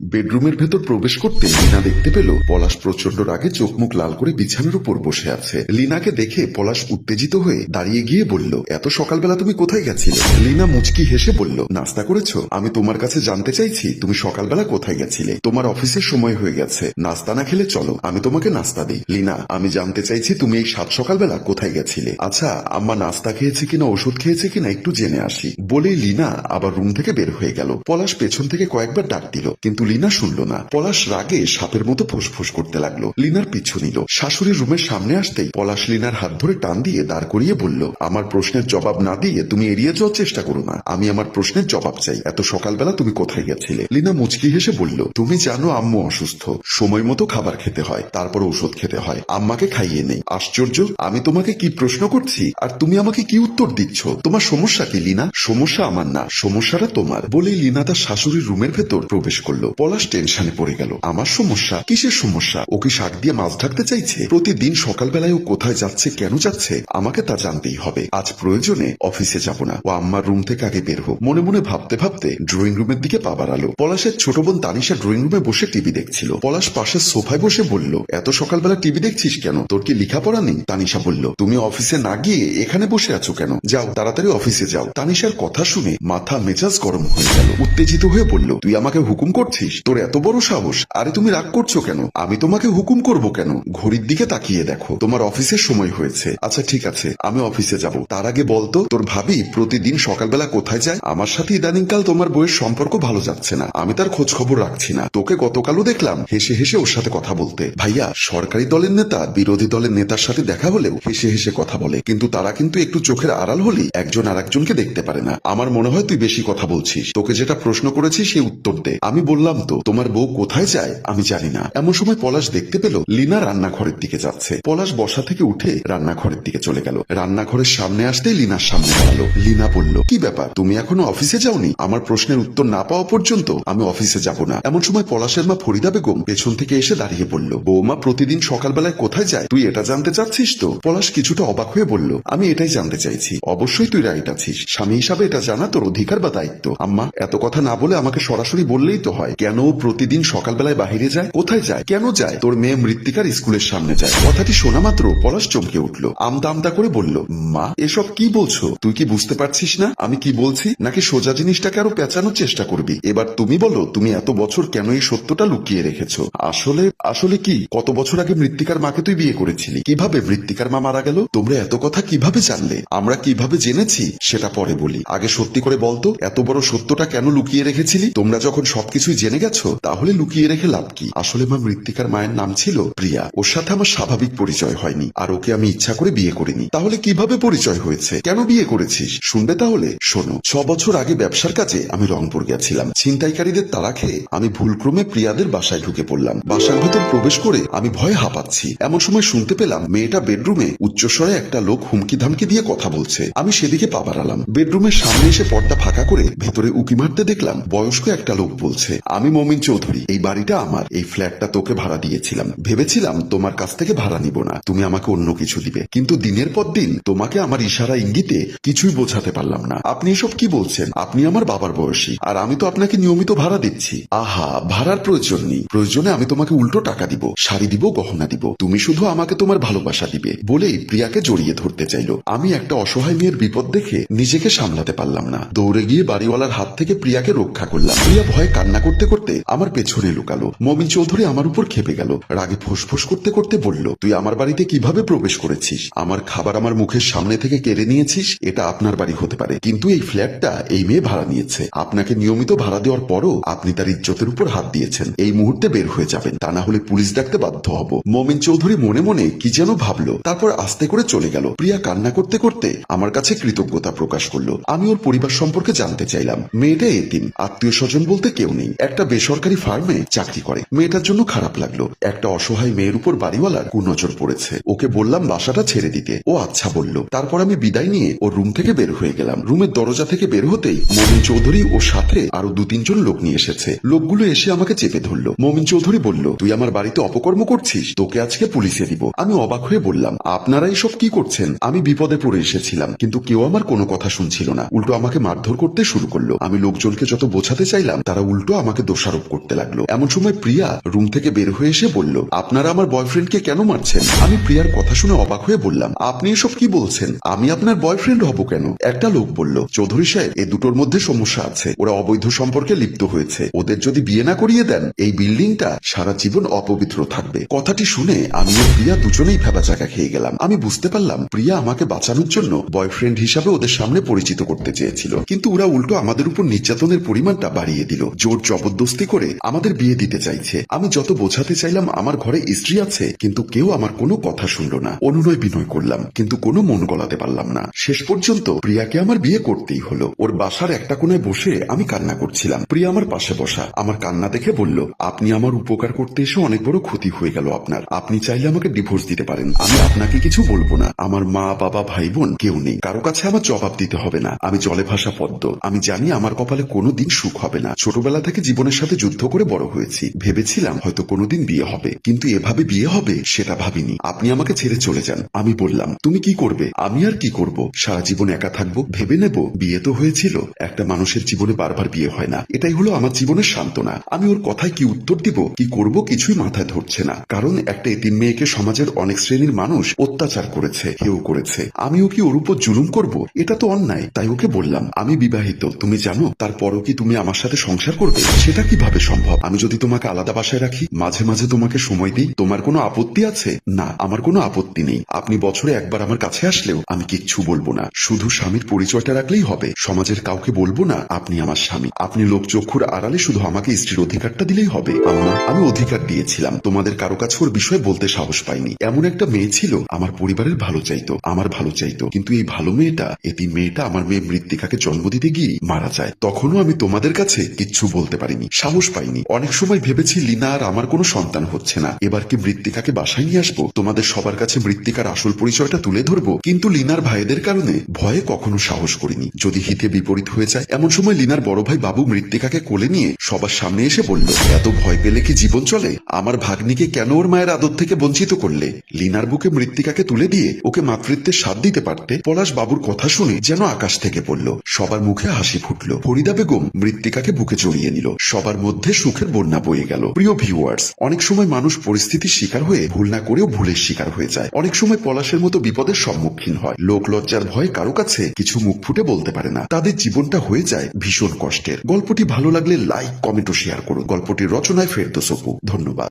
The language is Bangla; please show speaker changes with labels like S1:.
S1: বেডরুমের ভেতর প্রবেশ করতে লিনা দেখতে পেল পলাশ প্রচণ্ড রাগে চোখ মুখ লাল করে বিছানার উপর বসে আছে। লিনাকে দেখে পলাশ উত্তেজিত হয়ে দাঁড়িয়ে গিয়ে বলল, এত সকালবেলা তুমি কোথায় গেছিলে? লিনা মুচকি হেসে বলল, নাস্তা করেছ? আমি তোমার কাছে জানতে চাইছি তুমি সকালবেলা কোথায় গেছিলে। তোমার অফিসের সময় হয়ে গেছে। নাস্তা না খেলে চলো, আমি তোমাকে নাস্তা দিই। লিনা, আমি জানতে চাইছি তুমি এই সাত সকালবেলা কোথায় গেছিলে। আচ্ছা আম্মা নাস্তা খেয়েছে কিনা, ওষুধ খেয়েছে কিনা, একটু জেনে আসি। বলেই লিনা আবার রুম থেকে বের হয়ে গেল। পলাশ পেছন থেকে কয়েকবার ডাক দিল, কিন্তু লিনা শুনল না। পলাশ রাগে সাপের মতো ফুসফুস করতে লাগল। লিনার পিছু নিল। শাশুড়ি রুমের সামনে আসতেই পলাশ লিনার হাত ধরে টান দিয়ে দাঁড় করিয়ে বলল, আমার প্রশ্নের জবাব না দিয়ে তুমি এড়িয়ে যাওয়ার চেষ্টা করো না। আমি আমার প্রশ্নের জবাব চাই। এত সকালবেলা তুমি কোথায় গেছিলে? লিনা মুচকি হেসে বলল, তুমি জানো আম্মু অসুস্থ। সময় মতো খাবার খেতে হয়। তারপর ওষুধ খেতে হয়। আম্মাকে খাইয়ে নেই। আশ্চর্য, আমি তোমাকে কি প্রশ্ন করছি? আর তুমি আমাকে কি উত্তর দিচ্ছ? তোমার সমস্যা কি, লিনা? সমস্যা আমার না। সমস্যাটা তোমার। বলেই লিনা তার শাশুড়ির রুমের ভেতর প্রবেশ করল। পলাশ টেনশনে পড়ে গেল। আমার সমস্যা? কিসের সমস্যা? ও কি শাক দিয়ে মাছ ঢাকতে চাইছে? প্রতিদিন সকালবেলায় ও কোথায় যাচ্ছে, কেন যাচ্ছে? আমাকে তা জানতেই হবে। আজ প্রয়োজনে অফিসে যাব না। ও আম্মার রুম থেকে আগে বের হোক। মনে মনে ভাবতে ভাবতে ড্রয়িং রুমের দিকে পা বাড়ালো। পলাশের ছোট বোন তানিশা ড্রয়িং রুমে বসে টিভি দেখছিল। পলাশ পাশের সোফায় বসে বলল, এত সকালবেলা টিভি দেখছিস কেন? তোর কি লেখাপড়া নেই? তানিশা বলল, তুমি অফিসে না গিয়ে এখানে বসে আছো কেন? যাও, তাড়াতাড়ি অফিসে যাও। তানিশার কথা শুনে মাথা মেজাজ গরম হয়ে গেল। উত্তেজিত হয়ে বলল, তুই আমাকে হুকুম করছিস? তোর এত বড় সাহস। আরে তুমি রাগ করছ কেন? আমি তোমাকে হুকুম করব কেন? ঘড়ির দিকে তাকিয়ে দেখো। তোমার অফিসের সময় হয়েছে। আচ্ছা ঠিক আছে। আমি অফিসে যাব। তার আগে বলতো তোর ভাবি প্রতিদিন সকালবেলা কোথায় যায়? আমার সাথে ইদানিংকাল তোমার বইয়ের সম্পর্ক ভালো যাচ্ছে না। আমি তার খোঁজ খবর রাখছি না। তোকে গতকালও দেখলাম। হেসে হেসে ওর সাথে কথা বলতে। ভাইয়া, সরকারি দলের নেতা, বিরোধী দলের নেতার সাথে দেখা হলেও হেসে হেসে কথা বলে। কিন্তু তারা কিন্তু একটু চোখের আড়াল হলেই একজন আর একজনকে দেখতে পারে না। আমার মনে হয় তুই বেশি কথা বলছিস। তোকে যেটা প্রশ্ন করেছি সে উত্তর দে। আমি বললাম তো তোমার বউ কোথায় যায়? আমি জানি না। এমন সময় পলাশ দেখতে পেল, লিনা রান্নাঘরের দিকে যাচ্ছে। পলাশ বসা থেকে উঠে রান্নাঘরের দিকে চলে গেল। রান্নাঘরের সামনে আসতেই লিনার সামনে দাঁড়াল। লিনা বলল, কি ব্যাপার? তুমি এখনও অফিসে যাওনি? আমার প্রশ্নের উত্তর না পাওয়া পর্যন্ত আমি অফিসে যাব না। এমন সময় পলাশের মা ফরিদা বেগম পেছন থেকে এসে দাঁড়িয়ে পড়ল বৌমা প্রতিদিন সকালবেলায় কোথায় যায়? তুই এটা জানতে চাচ্ছিস তো? পলাশ কিছুটা অবাক হয়ে বলল, আমি এটাই জানতে চাইছি। অবশ্যই তুই রাইট আছিস। স্বামী হিসাবে এটা জানা তোর অধিকার বা দায়িত্ব। আম্মা, এত কথা না বলে আমাকে সরাসরি বললেই তো হয়। কেন প্রতিদিন সকালবেলায় বাহিরে যায়? কোথায় যায়? কেন যায়? তোর মেয়ে মৃত্তিকার স্কুলের সামনে যায়। কথাটি শোনা মাত্র পলাশ চমকে উঠল। আমদা আমদা করে বলল, মা, এসব কি বলছো? তুই কি বুঝতে পারছিস না? আমি কি বলছি? নাকি সোজা জিনিসটাকে আরও পেঁচানোর চেষ্টা করবি? এবার তুমি বলো, তুমি এত বছর কেন এই সত্যটা লুকিয়ে রেখেছো? আসলে আসলে কি? কত বছর আগে মৃত্তিকার মাকে তুই বিয়ে করেছিলি? কীভাবে মৃত্তিকার মা মারা গেল? তোমরা এত কথা কীভাবে জানলে? আমরা কীভাবে জেনেছি? সেটা পরে বলি। আগে সত্যি করে বলতো, এত বড় সত্যটা কেন লুকিয়ে রেখেছিলি? তোমরা যখন সবকিছুই জেনে গেছো? তাহলে লুকিয়ে রেখে লাভ কি? আসলে মা মৃত্তিকার মায়ের নাম ছিল প্রিয়া। ওর সাথে আমার স্বাভাবিক পরিচয় হয়নি। আর ওকে আমি ইচ্ছা করে বিয়ে করিনি। তাহলে কীভাবে পরিচয় হয়েছে? কেন বিয়ে করেছিস? শুনবে তাহলে? শোনো, ছ বছর আগে ব্যবসার কাজে আমি রংপুর গেছিলাম। ছিনতাইকারীদের তাড়া খেয়ে আমি ভুলক্রমে প্রিয়াদের বাসায় ঢুকে পড়লাম। বাসার ভেতর প্রবেশ করে আমি ভয়ে হাঁপাচ্ছি। এমন সময় শুনতে পেলাম মেয়েটা বেডরুমে উচ্চস্বরে একটা লোক হুমকি ধামকি দিয়ে কথা বলছে। আমি সেদিকে পা বাড়ালাম। বেডরুমের সামনে এসে পর্দা ফাঁকা করে ভেতরে উকি মারতে দেখলাম বয়স্ক একটা লোক বলছে, আমি মমিন চৌধুরী। এই বাড়িটা আমার। এই ফ্ল্যাটটা তোকে ভাড়া দিয়েছিলাম। ভেবেছিলাম তোমার কাছ থেকে ভাড়া নিব না। তুমি আমাকে অন্য কিছু দিবে। কিন্তু দিনের পর দিন তোমাকে আমার ইশারা ইঙ্গিতে কিছুই বোঝাতে পারলাম না। আপনি এসব কি বলছেন? আপনি আমার বাবার বয়সী। আর আমি তো আপনাকে নিয়মিত ভাড়া দিচ্ছি। আহা, ভাড়ার প্রয়োজন নেই। প্রয়োজনে আমি তোমাকে উল্টো টাকা দিব। শাড়ি দিব, গহনা দিব। তুমি শুধু আমাকে তোমার ভালোবাসা দিবে বলেই প্রিয়াকে জড়িয়ে ধরতে চাইলো। আমি একটা অসহায় মেয়ের বিপদ দেখে নিজেকে সামলাতে পারলাম না। দৌড়ে গিয়ে বাড়িওয়ালার হাত থেকে প্রিয়াকে রক্ষা করলাম। প্রিয়া ভয়ে কান্না করতে করতে আমার পেছনে লুকালো। মমিন চৌধুরী আমার উপর খেপে গেল। রাগে ফুসফুস করতে করতে বলল, তুই আমার বাড়িতে কীভাবে প্রবেশ করেছিস? আমার খাবার আমার মুখের সামনে থেকে কেড়ে নিয়েছিস? এটা আপনার বাড়ি হতে পারে। কিন্তু এই ফ্ল্যাটটা এই মেয়ে ভাড়া নিয়েছে। আপনাকে নিয়মিত ভাড়া দেওয়ার পরও আপনি তার ইজ্জতের উপর হাত দিয়েছেন। এই মুহূর্তে বের হয়ে যাবেন। তা না হলে পুলিশ ডাকতে বাধ্য হব। মমিন চৌধুরী মনে মনে কি যেন ভাবলো, তারপর আস্তে করে চলে গেল। প্রিয়া কান্না করতে করতে আমার কাছে কৃতজ্ঞতা প্রকাশ করল। আমি ওর পরিবার সম্পর্কে জানতে চাইলাম। মেয়েটা এতিম। আত্মীয় স্বজন বলতে কেউ নেই। একটা বেসরকারি ফার্মে চাকরি করে। মেয়েটার জন্য খারাপ লাগল। একটা অসহায় মেয়ের উপর বাড়িওয়ালার কুনজর পড়েছে। ওকে বললাম, বাসাটা ছেড়ে দিতে। ও আচ্ছা বলল। তারপর আমি বিদায় নিয়ে ও রুম থেকে বের হয়ে গেলাম। রুমের দরজা থেকে বের হতেই মমিন চৌধুরী ও সাথে আরও দু তিনজন লোক নিয়ে এসেছে। লোকগুলো এসে আমাকে চেপে ধরলো। মমিন চৌধুরী বলল, তুই আমার বাড়িতে অপকর্ম করছিস? তোকে আজকে পুলিশে দিব। আমি অবাক হয়ে বললাম, আপনারা এসব কি করছেন? আমি বিপদে পড়ে এসেছিলাম, কিন্তু কেউ আমার কোনো কথা শুনছিল না। উল্টো আমাকে মারধর করতে শুরু করল। আমি লোকজনকে যত বোঝাতে চাইলাম, তারা উল্টো আমাকে দোষারোপ করতে লাগল। এমন সময় প্রিয়া রুম থেকে বের হয়ে এসে বলল, আপনারা আমার বয়ফ্রেন্ডকে কেন মারছেন? আমি প্রিয়ার কথা শুনে অবাক হয়ে বললাম, আপনি এসব কি বলছেন? আমি আপনার বয়ফ্রেন্ড হব কেন? একটা লোক বলল, চৌধুরী সাহেব, এ দুটোর মধ্যে সমস্যা আছে। ওরা অবৈধ সম্পর্কে লিপ্ত হয়েছে। ওদের যদি বিয়ে না করিয়ে দেন, এই বিল্ডিংটা সারা জীবন অপবিত্র থাকবে। কথাটি শুনে আমি প্রিয়া দুজনেই ভেবা চাকা খেয়ে গেলাম। আমি বুঝতে পারলাম, প্রিয়া আমাকে বাঁচানোর জন্য বয়ফ্রেন্ড হিসাবে ওদের সামনে পরিচিত করতে চেয়েছিল। কিন্তু ওরা উল্টো আমাদের উপর নির্যাতনের পরিমাণটা বাড়িয়ে দিল। জোর জবরদস্তি করে আমাদের বিয়ে দিতে চাইছে। আমি যত বোঝাতে চাইলাম আমার ঘরে স্ত্রী আছে, কিন্তু কেউ আমার কোনো কথা শুনল না। অনুনয় বিনয় করলাম, কিন্তু কোনো মন গলাতে পারলাম না। শেষ পর্যন্ত প্রিয়াকে আমার বিয়ে করতেই হলো। ওর বাসার একটা কোনায় বসে আমি কান্না করছিলাম। প্রিয়া আমার পাশে বসা। আমার কান্না দেখে বলল, আপনি আমার উপকার করতে এসে অনেক বড় ক্ষতি হয়ে গেল আপনার। আপনি চাইলে আমাকে ডিভোর্স দিতে পারেন। আমি আপনাকে কিছু বলব না। আমার মা, বাবা ভাই বোন কেউ নেই। কারও কাছে আমার জবাব দিতে হবে না। আমি জলে ভাসা পদ্ম। আমি জানি আমার কপালে কোনো দিন সুখ হবে না। ছোটবেলা থেকে জীবনের সাথে যুদ্ধ করে বড় হয়েছি। ভেবেছিলাম হয়তো কোনোদিন বিয়ে হবে। কিন্তু এভাবে বিয়ে হবে সেটা ভাবিনি। আপনি আমাকে ছেড়ে চলে যান। আমি বললাম, তুমি কি করবে? আমি আর কি করব? সারা জীবন একা থাকব? ভেবে নেব? বিয়ে তো হয়েছিল। একটা মানুষের জীবনে বারবার বিয়ে হয় না। এটাই হলো আমার জীবনের সান্ত্বনা। আমি ওর কথায় কি উত্তর দিব? কি করব? কিছুই মাথায় ধরছে না। কারণ একটা এতিম মেয়েকে সমাজের অনেক শ্রেণির মানুষ অত্যাচার করেছে হেউ করেছে। আমিও কি ওর উপর জুলুম করব? এটা তো অন্যায়। তাই ওকে বললাম, আমি বিবাহিত। তুমি জানো? তারপরও কি তুমি আমার সাথে সংসার করবে? সেটা কীভাবে সম্ভব? আমি যদি তোমাকে আলাদা বাসায় রাখি, মাঝে মাঝে তোমাকে সময় দিই, তোমার কোনো আপত্তি আছে? না, আমার কোনো আপত্তি নেই। আপনি বছরে একবার আমার কাছে আসলেও আমি কিচ্ছু বলব না। শুধু স্বামীর পরিচয়টা রাখলেই হবে। সমাজের কাউকে বলব না, আপনি আমার স্বামী। আপনি লোকচক্ষুর আড়ালে শুধু আমাকে স্ত্রীর অধিকারটা দিলেই হবে। আম্মা আমি অধিকার দিয়েছিলাম। তোমাদের কারও কাছে ওর বিষয়ে বলতে সাহস পাইনি। এমন একটা মেয়ে ছিল, আমার পরিবারের ভালো চাইতো, আমার ভালো চাইতো। কিন্তু এই ভালো মেয়েটা, এটি মেয়েটা আমার মেয়ে মৃত্তিকাকে জন্ম দিতে গিয়ে মারা যায়। তখনও আমি তোমাদের কাছে কিচ্ছু বলতে পারিনি। সাহস পাইনি। অনেক সময় ভেবেছি লিনা আর আমার কোনো সন্তান হচ্ছে না। এবার কি মৃত্তিকাকে বাসায় নিয়ে আসব? তোমাদের সবার কাছে মৃত্তিকার আসল পরিচয়টা তুলে ধরবো? কিন্তু লিনার ভাইদের কারণে ভয়ে কখনো সাহস করিনি। যদি হিতে বিপরীত হয়ে যায়, এমন সময় লিনার বড় ভাই বাবু মৃত্তিকাকে কোলে নিয়ে সবার সামনে এসে বলল, এত ভয় পেলে কি জীবন চলে? আমার ভাগ্নিকে কেন ওর মায়ের আদর থেকে বঞ্চিত করলে? লিনার বুকে মৃত্তিকাকে তুলে দিয়ে ওকে মাতৃত্বের স্বাদ দিতে পারতে? পলাশ বাবুর কথা শুনে যেন আকাশ থেকে পড়ল। সবার মুখে হাসি ফুটল। ফরিদা বেগম মৃত্তিকাকে বুকে জড়িয়ে নিল। সবার মধ্যে সুখের বন্যা বয়ে গেল। প্রিয় ভিউয়ার্স অনেক সময় মানুষ পরিস্থিতির শিকার হয়ে ভুল না করেও ভুলের শিকার হয়ে যায়। অনেক সময় পলাশের মতো বিপদের সম্মুখীন হয়। লোক লজ্জার ভয়ে কারও কাছে কিছু মুখ ফুটে বলতে পারে না। তাদের জীবনটা হয়ে যায় ভীষণ কষ্টের। গল্পটি ভালো লাগলে লাইক কমেন্ট ও শেয়ার করুন। গল্পটির রচনায় ফেরত সপু ধন্যবাদ।